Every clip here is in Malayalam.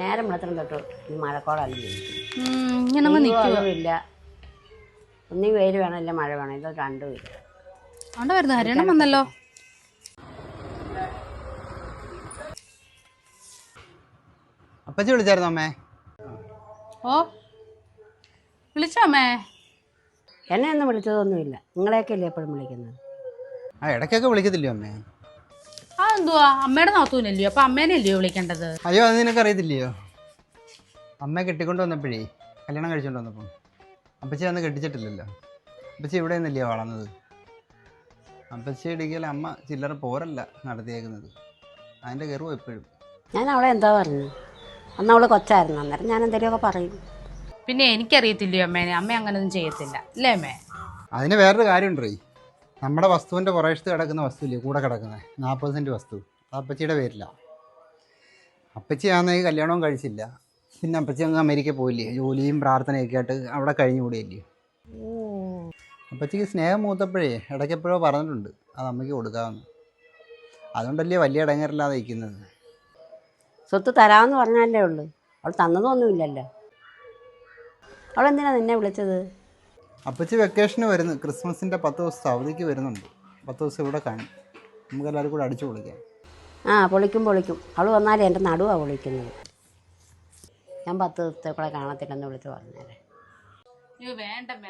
നേരം വെളുത്തണം തൊട്ട് ഈ ഇങ്ങനെ ഇല്ല ഒന്നീ വെയിൽ വേണം ഇല്ല മഴ വേണം ഇത് രണ്ടും ഇല്ല. അവിടെ വരുന്നു ഹരിയണം വന്നല്ലോ. അപ്പച്ചി വിളിച്ചായിരുന്നു അമ്മേ? ഓ വിളിച്ചോ അമ്മേ? എന്നെ ഒന്നും വിളിച്ചതൊന്നുമില്ല. നിങ്ങളെയൊക്കെ അല്ലേ എപ്പോഴും വിളിക്കുന്നത്? ആ ഇടയ്ക്കൊക്കെ വിളിക്കത്തില്ലയോ അമ്മേ? ആ എന്തുവാ? അമ്മയുടെ നാത്തൂനല്ലയോ? അപ്പൊ അമ്മേനല്ലയോ വിളിക്കേണ്ടത്? അയ്യോ അത് നിനക്ക് അറിയത്തില്ലയോ? അമ്മ കെട്ടിക്കൊണ്ട് വന്നപ്പോഴേ കല്യാണം കഴിച്ചുകൊണ്ട് വന്നപ്പം. അപ്പച്ചി അന്ന് കെട്ടിച്ചിട്ടില്ലല്ലോ. അപ്പച്ചി ഇവിടെ നിന്നല്ലയോ വളർന്നത്? അപ്പച്ചി ഇടിക്കല അമ്മ ചില്ലറ പോരല്ല നടത്തിയേക്കുന്നത്. അതിന്റെ കയറുവോ എപ്പോഴും. ഞാൻ അവളെ എന്താ പറഞ്ഞു? അന്ന് അവൾ കൊച്ചായിരുന്നു. അന്നേരം ഞാൻ എന്തെങ്കിലുമൊക്കെ പറയും. പിന്നെ എനിക്കറിയത്തില്ലയോ അമ്മേനെ? അമ്മ അങ്ങനെ ഒന്നും ചെയ്യത്തില്ല. അല്ലേ അമ്മേ? അതിന് വേറൊരു കാര്യമുണ്ടേ? നമ്മുടെ വസ്തുവിന്റെ പുറകത്ത് കിടക്കുന്ന വസ്തുവില്ലേ? കൂടെ കിടക്കുന്നത്. നാൽപ്പത് സെന്റ് വസ്തു. അപ്പച്ചിയുടെ പേരില്ല അപ്പച്ചി ആണെങ്കിൽ കല്യാണവും കഴിച്ചില്ല. പിന്നെ അപ്പച്ചി അങ്ങ് അമേരിക്ക പോയില്ലേ? ജോലിയും പ്രാർത്ഥനയൊക്കെ ആയിട്ട് അവിടെ കഴിഞ്ഞു കൂടിയല്ലേ? അപ്പച്ചിക്ക് സ്നേഹം മൂത്തപ്പോഴേ ഇടയ്ക്കെപ്പോഴോ പറഞ്ഞിട്ടുണ്ട്. അത് അമ്മയ്ക്ക് കൊടുക്കാമെന്ന്. അതുകൊണ്ടല്ലേ വലിയ ഇടങ്ങറില്ലാതെ ഇരിക്കുന്നത്. സ്വത്ത് തരാമെന്ന് പറഞ്ഞാലേ ഉള്ളൂ. അവൾ തന്നതൊന്നുമില്ലല്ലോ. അവളെന്തിനാണ് നിന്നെ വിളിച്ചത്? അപ്പച്ചി വെക്കേഷന് വരുന്നു. ക്രിസ്മസിന്റെ പത്ത് ദിവസത്തെ അവധിക്ക് വരുന്നുണ്ട്. പത്ത് ദിവസം ഇവിടെ കാണും. നമുക്ക് എല്ലാവരും കൂടെ അടിച്ചു പൊളിക്കാം. ആ പൊളിക്കും പൊളിക്കും. അവൾ വന്നാലേ എന്റെ നടുവാണ് പൊളിക്കുന്നത്. ഞാൻ പത്ത് ദിവസത്തെ കൂടെ കാണത്തില്ലെന്ന് വിളിച്ച് പറഞ്ഞേരെ. അയ്യോ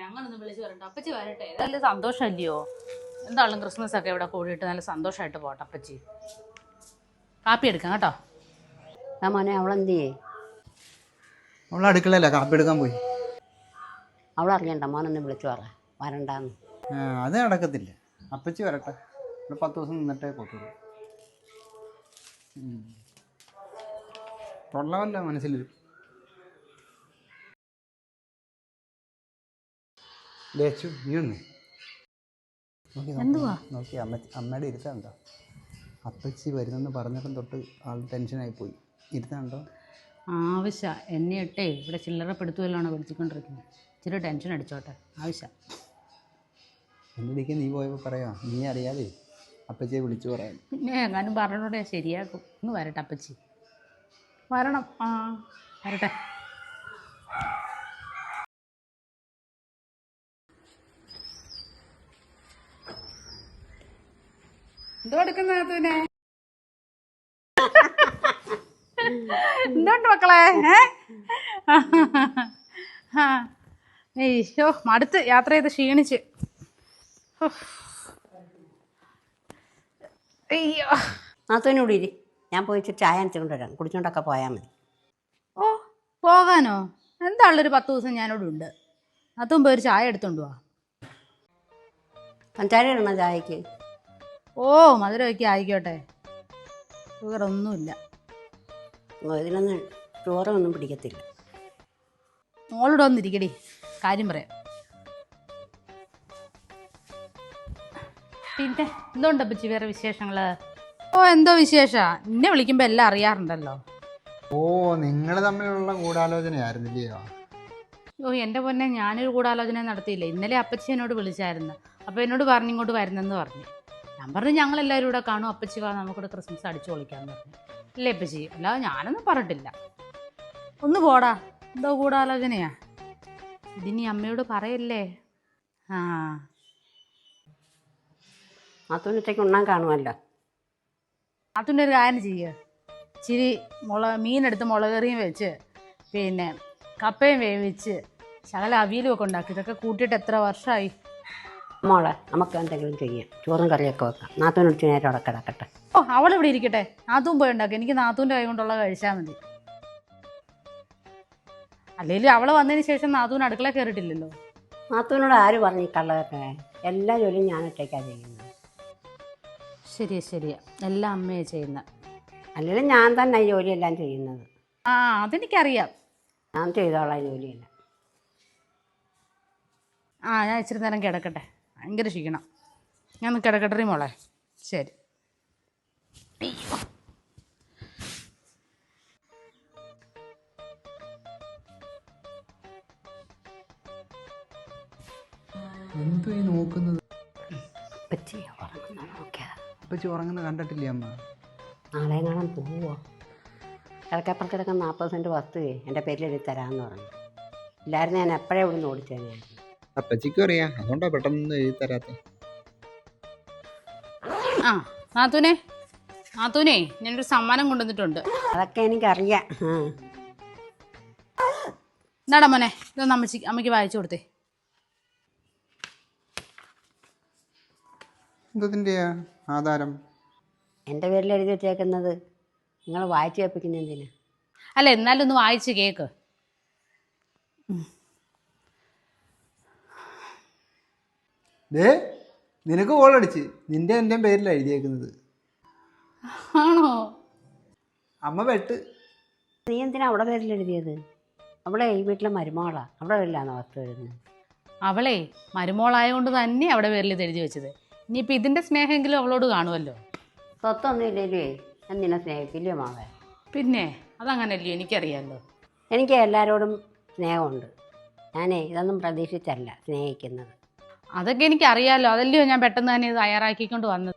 അങ്ങനൊന്നും വിളിച്ചു വരണ്ട അപ്പച്ചി വരട്ടെ. നല്ല സന്തോഷമല്ലയോ? എന്താളും ക്രിസ്മസ് ഒക്കെ ഇവിടെ കൂടിയിട്ട് നല്ല സന്തോഷമായിട്ട് പോട്ടെ അപ്പച്ചി. കാപ്പി എടുക്കാം കേട്ടോ. ആ മോനെ അവളെന്ത് ചെയ്യേ അവൾ അടുക്കളയില്ല കാപ്പി എടുക്കാൻ പോയി. അവളറിയണ്ട മോനൊന്ന് വിളിച്ചു പറ. വരണ്ടാന്ന്. ആ, അത് നടക്കത്തില്ല. അപ്പച്ചി വരട്ടെ. ഇവിടെ പത്ത് ദിവസം നിന്നിട്ടേ പോത്തുള്ളൂ തൊള്ളവല്ല മനസ്സിൽ ലേച്ചു നീ ഒന്ന് നോക്കി, നോക്കി, എന്തുവാ? നോക്കി അമ്മ അമ്മയുടെ ഇരുത്താണ്ടോ അപ്പച്ചി വരുന്നെന്ന് പറഞ്ഞപ്പം തൊട്ട് ആൾ ടെൻഷനായി പോയി. ഇരുത്താണ്ടോ ആവശ്യ. എന്നെ ഇട്ടേ. ഇവിടെ ചില്ലറ ആണോ പഠിച്ചിക്കൊണ്ടിരിക്കുന്നത് ഇച്ചിരി ടെൻഷൻ അടിച്ചോട്ടെ. ആവശ്യം. എന്നിടയ്ക്ക് നീ പോയപ്പോൾ പറയാം. നീ അറിയാതെ അപ്പച്ചിയെ വിളിച്ചു പറയാം പിന്നെ എങ്ങാനും പറഞ്ഞോടെ ശരിയാക്കും. ഒന്ന് വരട്ടെ അപ്പച്ചി. വരണം. ആ വരട്ടെ. എന്തോ എടുക്കുന്ന എന്തുണ്ട് മക്കളെ? ഏ? ആ. അയ്യോ മടുത്ത് യാത്ര ചെയ്ത് ക്ഷീണിച്ച്. അയ്യോ. നാത്തോനോട് ഇരി. ഞാൻ പോയി ചായ അനച്ചുകൊണ്ട് വരാം കുടിച്ചോണ്ടൊക്കെ പോയാൽ മതി. ഓ പോകാനോ? എന്താണുള്ളൊരു പത്ത് ദിവസം ഞാനിവിടെ ഉണ്ട്. അതും പോയി ഒരു ചായ എടുത്തോണ്ട് പോവാ പഞ്ചാര ഇടണോ ചായക്ക്? ഓ മധുരമൊക്കെ ആയിക്കോട്ടെ. ഒന്നുമില്ല ഇതിനൊന്നും ചോറൊന്നും പിടിക്കത്തില്ല. മോളിവിടെ വന്നിരിക്കടി. കാര്യം പറയാം. പിന്നെ എന്തുണ്ട് അപ്പച്ചി വേറെ വിശേഷങ്ങൾ? ഓ എന്തോ വിശേഷ? എന്നെ വിളിക്കുമ്പോ എല്ലാം അറിയാറുണ്ടല്ലോ. ഓ നിങ്ങൾ തമ്മിലുള്ള ഗൂഢാലോചനയായിരുന്നില്ലയോ? ഓ എന്റെ പൊന്നെ ഞാനൊരു ഗൂഢാലോചന നടത്തിയില്ല. ഇന്നലെ അപ്പച്ചി എന്നോട് വിളിച്ചായിരുന്നു. അപ്പോൾ എന്നോട് പറഞ്ഞു ഇങ്ങോട്ട് വരുന്നെന്ന് പറഞ്ഞു. ഞാൻ പറഞ്ഞു ഞങ്ങൾ എല്ലാവരും കൂടെ കാണും. അപ്പച്ചി വാ നമുക്കിവിടെ ക്രിസ്മസ് അടിച്ചു പൊളിക്കാമെന്ന് പറഞ്ഞു. അല്ലേ അപ്പച്ചി അല്ലാതെ ഞാനൊന്നും പറഞ്ഞിട്ടില്ല. ഒന്ന് പോടാ. എന്തോ ഗൂഢാലോചനയാ. ഇതിനി അമ്മയോട് പറയല്ലേ? ആ. നാത്തോന് ഉച്ചയ്ക്ക് ഉണ്ണാൻ കാണുമല്ലോ. അതിന്റെ ഒരു കാര്യം ചെയ്യുക ഇച്ചിരി മുള മീനെടുത്ത് മുളകറിയും വെച്ച് പിന്നെ കപ്പയും വേവിച്ച് ശകല അവിയലും ഒക്കെ ഉണ്ടാക്കി. ഇതൊക്കെ കൂട്ടിയിട്ട് എത്ര വർഷമായി മോളെ നമുക്ക് എന്തെങ്കിലും ചെയ്യാം. ചോറും കറിയൊക്കെ വെക്കാം. നാത്തോനോട് നേരം അവിടെ കിടക്കട്ടെ. ഓ അവളിവിടെ ഇരിക്കട്ടെ. നാത്തൂൻ പോയി ഉണ്ടാക്കി. എനിക്ക് നാത്തൂന്റെ കൈ കൊണ്ടുള്ള കഴിച്ചാൽ മതി. അല്ലെങ്കിൽ അവൾ വന്നതിന് ശേഷം നാത്തൂന് അടുക്കള കയറിയിട്ടില്ലല്ലോ നാത്തൂനോട് ആര് പറഞ്ഞു ഈ കള്ളതൊക്കെ എല്ലാ ജോലിയും ഞാൻ ഒറ്റയ്ക്കാണ് ചെയ്യുന്നത്. ശരിയാ ശരിയാ. എല്ലാം അമ്മയെ ചെയ്യുന്ന. അല്ലെങ്കിൽ ഞാൻ തന്നെ ഈ ജോലിയെല്ലാം ചെയ്യുന്നത്. ആ അതെനിക്കറിയാം. ഞാൻ ചെയ്തോളാം ഈ ജോലിയെല്ലാം. ആ ഞാൻ ഇച്ചിരി നേരം കിടക്കട്ടെ. ഭയങ്കര ക്ഷീണം. ഞാൻ ഒന്ന് കിടക്കട്ടെ മോളെ. ശരി. എന്തോ ഈ നോക്കുന്നത്? പറ്റി ഉറങ്ങുന്ന. നോക്കിയാ അപ്പച്ചി ഉറങ്ങുന്ന കണ്ടിട്ടില്ലേ അമ്മ? നാളെ കാണാൻ പോവോ കിഴക്കപ്പുറത്ത് കിടക്കുന്ന നാൽപ്പത് സെന്റ് വസ്തുവേ എന്റെ പേരിൽ എഴുതി തരാമെന്ന് പറഞ്ഞു. ഇല്ലായിരുന്നു ഞാൻ എപ്പോഴേ ഇവിടെ നിന്ന് ഓടിച്ചേനെയായിരുന്നു അപ്പച്ചിക്കും അറിയാം. അതുകൊണ്ടാ പെട്ടെന്ന് എഴുതി തരാത്ത. ആ നാത്തൂനെ. നാത്തൂനെ ഞാനൊരു സമ്മാനം കൊണ്ടുവന്നിട്ടുണ്ട്. അതൊക്കെ എനിക്കറിയാം. എന്നാടാ മോനെ ഇതൊന്ന് അമ്മച്ചി അമ്മയ്ക്ക് വായിച്ചു കൊടുത്തേ. എന്തതിന്റെയാ ആധാരം? എന്റെ പേരിൽ എഴുതി വെച്ചേക്കുന്നത്. നിങ്ങൾ വായിച്ചു കേൾപ്പിക്കുന്ന എന്തിനാ? അല്ല എന്നാലും ഒന്ന് വായിച്ച് കേക്ക്. ദേ നിനക്ക് കോളടിച്ച് നിന്റെ എന്റെ പേരിലാണ് എഴുതിയേക്കുന്നത്. ആണോ? അമ്മ വെട്ട് നീ എന്തിനാ അവിടെ പേരിൽ എഴുതിയത്? അവളെ ഈ വീട്ടിലെ മരുമോളാ അവിടെ പേരിലാണോ വസ്തു എഴുതുന്നത്? അവളെ മരുമോളായതുകൊണ്ട് തന്നെ അവിടെ പേരിൽ ഇത് എഴുതി വെച്ചത്. ഇനിയിപ്പോൾ ഇതിന്റെ സ്നേഹമെങ്കിലും അവളോട് കാണുമല്ലോ. സ്വത്തൊന്നും ഇല്ലല്ലേ നിന്നെ സ്നേഹിക്കില്ലേ മാവേ പിന്നെ അതങ്ങനല്ലേ എനിക്കറിയാമല്ലോ എനിക്ക് എല്ലാവരോടും സ്നേഹമുണ്ട്. ഞാനേ ഇതൊന്നും പ്രതീക്ഷിച്ചല്ല സ്നേഹിക്കുന്നത്. അതൊക്കെ എനിക്കറിയാമല്ലോ അതല്ലയോ ഞാൻ പെട്ടെന്ന് തന്നെ ഇത് തയ്യാറാക്കിക്കൊണ്ട് വന്നത്.